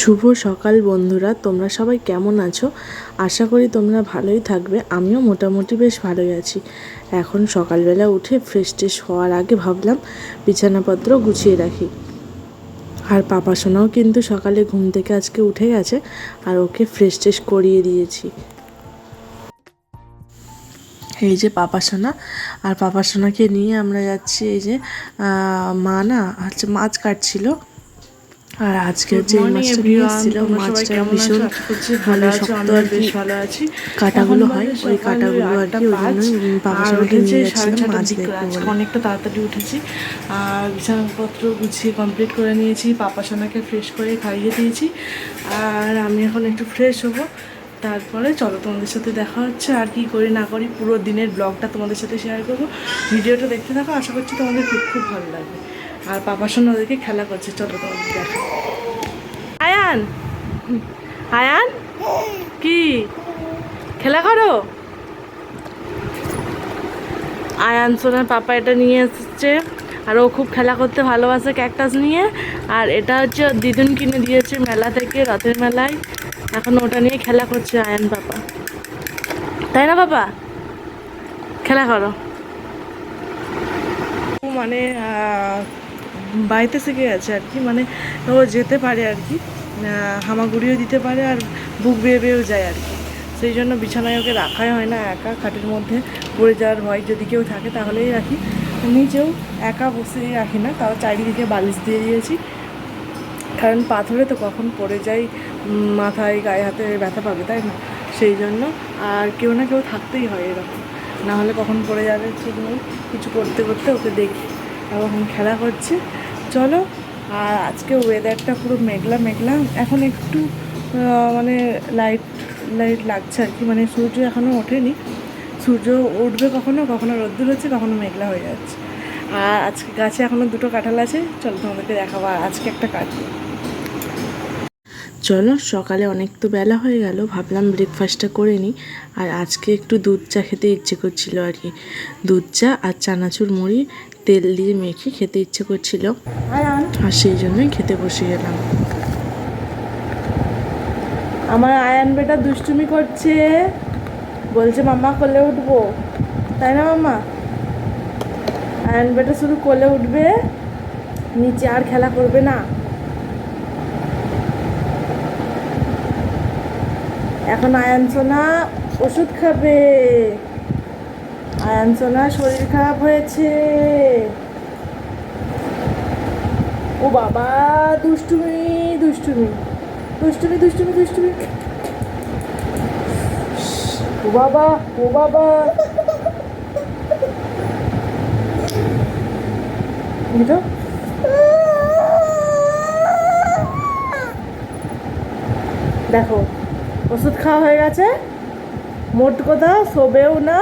শুভ সকাল বন্ধুরা, তোমরা সবাই কেমন আছো? আশা করি তোমরা ভালোই থাকবে, আমিও মোটামুটি বেশ ভালোই আছি। এখন সকালবেলা উঠে ফ্রেশ ট্রেশ হওয়ার আগে ভাবলাম বিছানাপত্র গুছিয়ে রাখি। আর পাপা সোনাও কিন্তু সকালে ঘুম থেকে আজকে উঠে গেছে, আর ওকে ফ্রেশ ট্রেশ করিয়ে দিয়েছি। এই যে পাপা সোনা, আর পাপা সোনাকে নিয়ে আমরা যাচ্ছি, এই যে মা না, হচ্ছে মাছ কাটছিল। আর আজকে যে মাছটা নিয়ে এসেছিল মাছটা ভীষণ ভালো শক্ত আর কি আছি। কাটাগুলো হয় ওই কাটাগুলো আর কি ওই জন্য নিয়ে যাচ্ছিলাম মাছ দেখব অনেকটা তাড়াতাড়ি উঠেছি। আর বিছানাপত্র গুছিয়ে কমপ্লিট করে নিয়েছি পাপা সোনাকে ফ্রেশ করে খাইয়ে দিয়েছি। আর আমি এখন একটু ফ্রেশ হব। তারপরে চলো তোমাদের সাথে দেখা হচ্ছে। আর কি করি না করি পুরো দিনের ব্লগটা তোমাদের সাথে শেয়ার করব। ভিডিওটা দেখতে থাকো আশা করছি তোমাদের খুব খুব ভালো লাগবে। আর পাপা সোনা ওদেরকে খেলা করছে, চলো আয়ান! আয়ান? কি? খেলা করো? আয়ান সোনার পাপা এটা নিয়ে এসেছে, আর ও খুব খেলা করতে ভালোবাসে ক্যাকটাস নিয়ে। আর এটা হচ্ছে দিদুন কিনে দিয়েছে মেলা থেকে রথের মেলায়। এখন ওটা নিয়ে খেলা করছে আয়ান পাপা। তাই না বাবা খেলা করো। মানে বাড়িতে শিখে গেছে আর কি মানে ও যেতে পারে আর কি হামাগুড়িও দিতে পারে আর বুক বেয়ে বেয়েও যায় আর কি। সেই জন্য বিছানায় ওকে রাখাই হয় না, একা খাটের মধ্যে পড়ে যাওয়ার ভয় যদি কেউ থাকে তাহলেই রাখি। নিজেও একা বসে রাখি না, তাও চারিদিকে বালিশ দিয়ে দিয়েছি। কারণ পাথরে তো কখন পড়ে যাই মাথায়, গায়ে, হাতে ব্যথা পাবে, তাই না? সেই জন্য আর কেউ না কেউ থাকতেই হয় এরকম। না হলে কখন পড়ে যাবে, ঠিক নেই। কিছু করতে করতে ওকে দেখি। এখন খেলা করছে। চলো, আর আজকে ওয়েদারটা পুরো মেঘলা মেঘলা। এখন একটু মানে লাইট লাইট লাগছে আর কি। মানে সূর্য এখনও ওঠেনি। সূর্য উঠবে কখনো কখনো রোদ্দুর হচ্ছে, কখনো মেঘলা হয়ে যাচ্ছে। আর আজকে গাছে এখনও দুটো কাঁঠাল আছে। চলো তোমাদেরকে দেখাবো আর আজকে একটা কাটবো চলো, সকালে অনেক তো বেলা হয়ে গেল, ভাবলাম ব্রেকফাস্টটা করে নিই। আর আজকে একটু দুধ চা খেতে ইচ্ছে করছিল আর কি। দুধ চা আর চানাচুর মুড়ি তেল দিয়ে মেখে খেতে ইচ্ছে করছিল। আর সেই জন্যই খেতে বসে গেলাম। আমার আয়ান বেটা দুষ্টুমি করছে। বলছে, মাম্মা, কোলে উঠবো? তাই না, মাম্মা? আয়ান বেটা শুধু কোলে উঠবে, নিচে আর খেলা করবে না। এখন আয়ান সোনা ওষুধ খাবে। আয়ান সোনা শরীর খারাপ হয়েছে। ও বাবা, দুষ্টুমি দুষ্টুমি দুষ্টুমি দুষ্টুমি দুষ্টুমি। ও বাবা ও বাবা। বুঝো দেখো, ওষুধ খাওয়া হয়ে গেছে। মোট কথা, শোবেও না।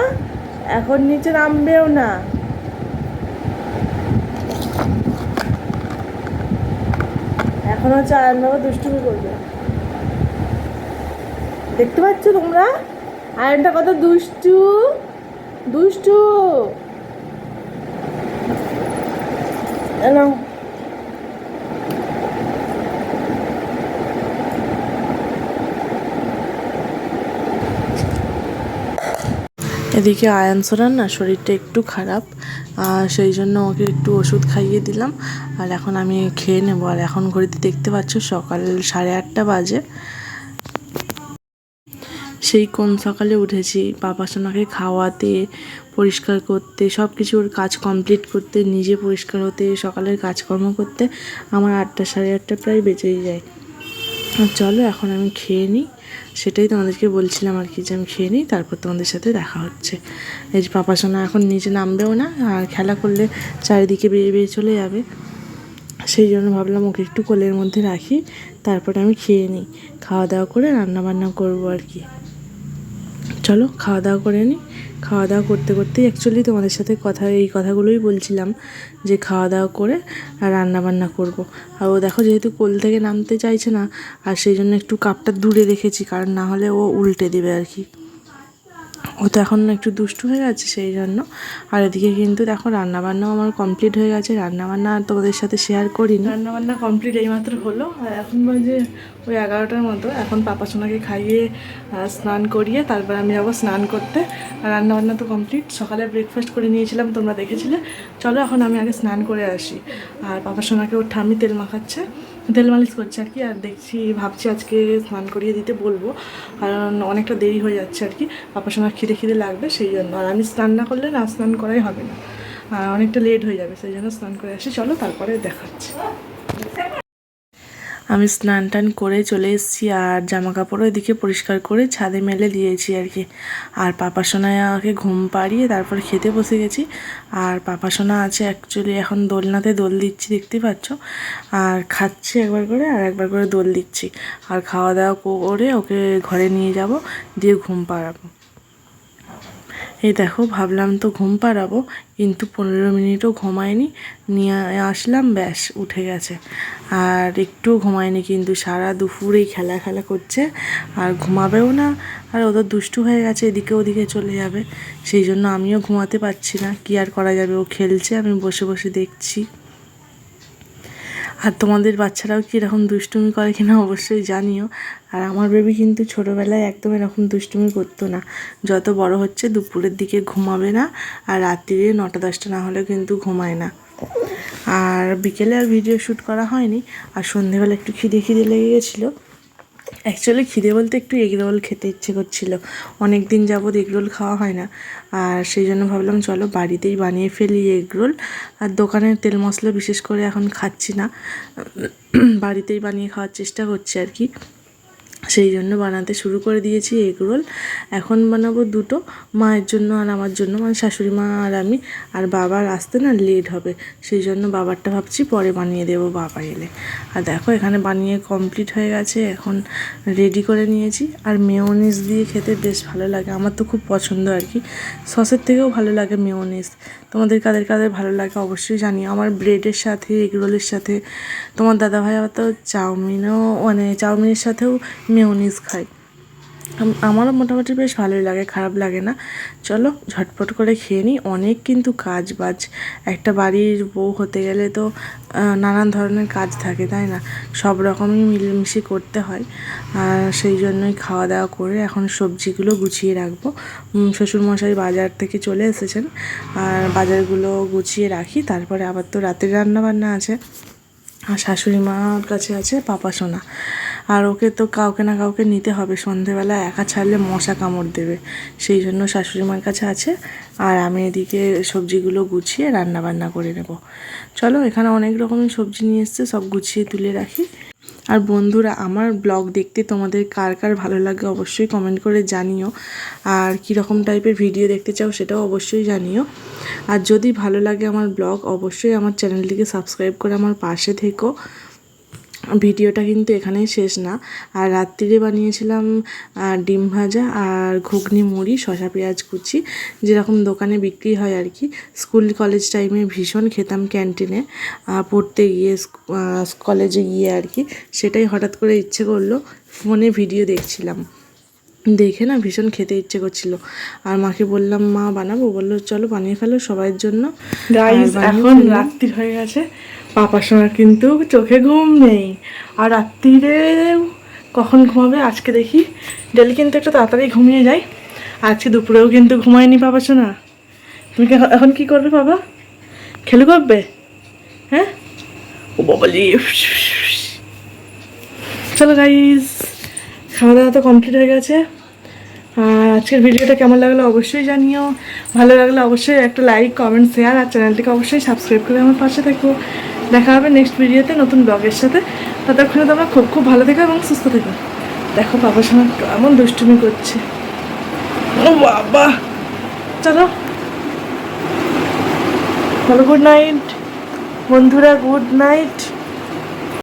এখন নিচে নামবেও না। এখন হচ্ছে আয়ন বাবা দুষ্টুমি করবে। দেখতে পাচ্ছ তোমরা? আয়নটা কত দুষ্টু? দুষ্টু। এলো। এদিকে আয়ান সোনার না শরীরটা একটু খারাপ সেই জন্য ওকে একটু ওষুধ খাইয়ে দিলাম। আর এখন আমি খেয়ে নেব। আর এখন ঘড়িতে দেখতে পাচ্ছ সকাল সাড়ে আটটা বাজে। সেই কোন সকালে উঠেছি, বাবা সোনাকে খাওয়াতে, পরিষ্কার করতে সব কিছুর কাজ কমপ্লিট করতে, নিজে পরিষ্কার হতে, সকালের কাজকর্ম করতে, আমার আটটা সাড়ে আটটা প্রায় বেঁচেই যায়। চলো, এখন আমি খেয়ে নিই। সেটাই তোমাদেরকে বলছিলাম আর কি যে আমি খেয়ে নিই, তারপর তোমাদের সাথে দেখা হচ্ছে। এই যে পাপা সোনা এখন নিচে নামবেও না, আর খেলা করলে চারিদিকে বেরিয়ে বেরিয়ে চলে যাবে। সেই জন্য ভাবলাম ওকে একটু কোলের মধ্যে রাখি, তারপরে আমি খেয়ে নিই। খাওয়া দাওয়া করে রান্না বান্না করব আর কি। চলো, খাওয়া দাওয়া করে নিই। খাওয়া দাওয়া করতে করতেই অ্যাকচুয়ালি তোমাদের সাথে কথা, এই কথাগুলোই বলছিলাম যে খাওয়া দাওয়া করে আর রান্না বান্না করব। আর ও দেখো যেহেতু কোল থেকে নামতে চাইছে না, আর সেই জন্য একটু কাপটা দূরে রেখেছি, কারণ না হলে ও উল্টে দেবে আর কি ও তো এখন একটু দুষ্টু হয়ে গেছে সেই জন্য। আর এদিকে কিন্তু দেখো রান্নাবান্নাও আমার কমপ্লিট হয়ে গেছে। রান্নাবান্না আর তোমাদের সাথে শেয়ার করিনি। রান্নাবান্না কমপ্লিট এইমাত্র হলো। আর এখন বাজে ওই এগারোটার মতো। এখন পাপা সোনাকে খাইয়ে স্নান করিয়ে তারপর আমি যাব স্নান করতে। আর রান্নাবান্না তো কমপ্লিট সকালে ব্রেকফাস্ট করে নিয়েছিলাম, তোমরা দেখেছিলে। চলো এখন আমি আগে স্নান করে আসি। আর পাপা সোনাকে ওর ঠামি তেল মাখাচ্ছে। তেল মালিশ করছে আর কি, আর দেখছি, ভাবছি আজকে স্নান করিয়ে দিতে বলব। কারণ অনেকটা দেরি হয়ে যাচ্ছে আর কি, পাপার সঙ্গে খিদে খিদে লাগবে, সেই জন্য। আর আমি স্নান না করলে না স্নান করাই হবে না। আর অনেকটা লেট হয়ে যাবে, সেই জন্য স্নান করে আসি। চলো, তারপরে দেখাচ্ছি। আমি স্নান টান করে চলে এসেছি আর জামা কাপড় ওইদিকে পরিষ্কার করে ছাদে মেলে দিয়েছি আর কি। আর পাপা সোনাকে ঘুম পাড়িয়ে তারপর খেতে বসে গেছি। আর পাপা সোনা আছে অ্যাকচুয়ালি এখন দোলনাতে দোল দিচ্ছি, দেখতে পাচ্ছ? আর খাচ্ছি একবার করে আর একবার করে দোল দিচ্ছি। আর খাওয়া দাওয়া করে ওকে ঘরে নিয়ে যাব, দিয়ে ঘুম পাড়াবো। এই দেখো, ভাবলাম তো ঘুম পাড়াবো, কিন্তু পনেরো মিনিটও ঘুমায়নি। নিয়ে আসলাম, ব্যাস, উঠে গেছে। আর একটু ঘুমায়নি কিন্তু সারা দুপুরেই খেলা খেলা করছে। আর ঘুমাবেও না, আর ওদের দুষ্টু হয়ে গেছে, এদিকে ওদিকে চলে যাবে। সেই জন্য আমিও ঘুমাতে পারছি না। কি আর করা যাবে? ও খেলছে, আমি বসে বসে দেখছি। আর তোমাদের বাচ্চারাও কি এরকম দুষ্টুমি করে কিনা অবশ্যই জানিও। আর আমার বেবি কিন্তু ছোটোবেলায় একদম এরকম দুষ্টুমি করতো না। যত বড় হচ্ছে, দুপুরের দিকে ঘুমাবে না, আর রাত্রিরে নটা দশটা না হলে কিন্তু ঘুমায় না। আর বিকেলে আর ভিডিও শ্যুট করা হয়নি। আর সন্ধেবেলা একটু খিদে খিদে লেগে গেছিল। অ্যাকচুয়ালি খিদে বলতে একটু এগ রোল খেতে ইচ্ছে করছিল। অনেক দিন যাবৎ এগ রোল খাওয়া হয় না। আর সেই জন্য ভাবলাম, চলো বাড়িতেই বানিয়ে ফেলি এগ রোল আর দোকানের তেল মশলা বিশেষ করে এখন খাচ্ছি না। বাড়িতেই বানিয়ে খাওয়ার চেষ্টা করছি আর কি। সেই জন্য বানাতে শুরু করে দিয়েছি এগ রোল। এখন বানাবো দুটো, মায়ের জন্য আর আমার জন্য। মানে শাশুড়ি মা আর আমি। আর বাবার আসতে না লেট হবে। সেই জন্য বাবারটা ভাবছি পরে বানিয়ে দেবো বাবা এলে। আর দেখো, এখানে বানিয়ে কমপ্লিট হয়ে গেছে। এখন রেডি করে নিয়েছি। আর মেয়োনিজ দিয়ে খেতে বেশ ভালো লাগে। আমার তো খুব পছন্দ আর কি। সসের থেকেও ভালো লাগে মেয়োনিজ তোমাদের কাদের কাদের ভালো লাগে অবশ্যই জানি আমার ব্রেডের সাথে এগরোলের সাথে, তোমার দাদাভাই আবার তো চাউমিনও মানে চাউমিনের সাথেও মেয়নিজ খায়। আমারও মোটামুটি বেশ ভালোই লাগে, খারাপ লাগে না। চলো, ঝটপট করে খেয়ে নিই। অনেক কিন্তু কাজ বাজ। একটা বাড়ির বউ হতে গেলে তো নানান ধরনের কাজ থাকে, তাই না? সব রকমই মিলেমিশে করতে হয়। আর সেই জন্যই খাওয়া দাওয়া করে এখন সবজিগুলো গুছিয়ে রাখব। শ্বশুরমশাই বাজার থেকে চলে এসেছেন। আর বাজারগুলো গুছিয়ে রাখি। তারপরে আবার তো রাতের রান্না বান্না আছে। আর শাশুড়ি মার কাছে আছে পাপা সোনা। আর ওকে তো কাউকে না কাউকে নিতে হবে। সন্ধেবেলা একা ছাড়লে মশা কামড় দেবে। সেই জন্য শাশুড়ি মার কাছে আছে। আর আমি এদিকে সবজিগুলো গুছিয়ে রান্না বান্না করে নেব। চলো, এখানে অনেক রকমের সবজি নিয়ে এসছে, সব গুছিয়ে তুলে রাখি। আর বন্ধুরা, আমার ব্লগ দেখতে তোমাদের কার কার ভালো লাগে অবশ্যই কমেন্ট করে জানিও। আর কীরকম টাইপের ভিডিও দেখতে চাও সেটাও অবশ্যই জানিও। আর যদি ভালো লাগে আমার ব্লগ, অবশ্যই আমার চ্যানেলটিকে সাবস্ক্রাইব করে আমার পাশে থেকো। ভিডিওটা কিন্তু এখানেই শেষ না। আর রাত্রিরে বানিয়েছিলাম ডিম ভাজা আর ঘুগনি মুড়ি শশা পেঁয়াজ কুচি। যেরকম দোকানে বিক্রি হয় আর কি। স্কুল কলেজ টাইমে ভীষণ খেতাম ক্যান্টিনে। পড়তে গিয়ে কলেজে গিয়ে আর কি। সেটাই হঠাৎ করে ইচ্ছে করল ফোনে ভিডিও দেখছিলাম। দেখে না ভীষণ খেতে ইচ্ছে করছিল। আর মাকে বললাম মা বানাবো? বলল চলো বানিয়ে ফেলো সবার জন্য। এখন রাত্রি হয়ে গেছে। পাপার সময় কিন্তু চোখে ঘুম নেই। আর রাত্রিরে কখন ঘুমাবে আজকে দেখি। ডেলি কিন্তু একটু তাড়াতাড়ি ঘুমিয়ে যাই। আজকে দুপুরেও কিন্তু ঘুমায়নি পাপা শোনা তুমি এখন- কি করবে বাবা খেলু করবে? হ্যাঁ? ও বাবালি চলো গাইস খাওয়া দাওয়া তো কমপ্লিট হয়ে গেছে। আর আজকের ভিডিওটা কেমন লাগল অবশ্যই জানিও। ভালো লাগলে অবশ্যই একটা লাইক কমেন্ট শেয়ার আর চ্যানেলটিকে অবশ্যই সাবস্ক্রাইব করে আমার পাশে থেকো। দেখা হবে নেক্সট ভিডিওতে নতুন ব্লগের সাথে। ততক্ষণে তোমরা খুব খুব ভালো থেকো এবং সুস্থ থেকো। দেখো বাবার সঙ্গে কেমন দুষ্টুমি করছে। ও বাবা! চলো। চলো গুড নাইট বন্ধুরা গুড নাইট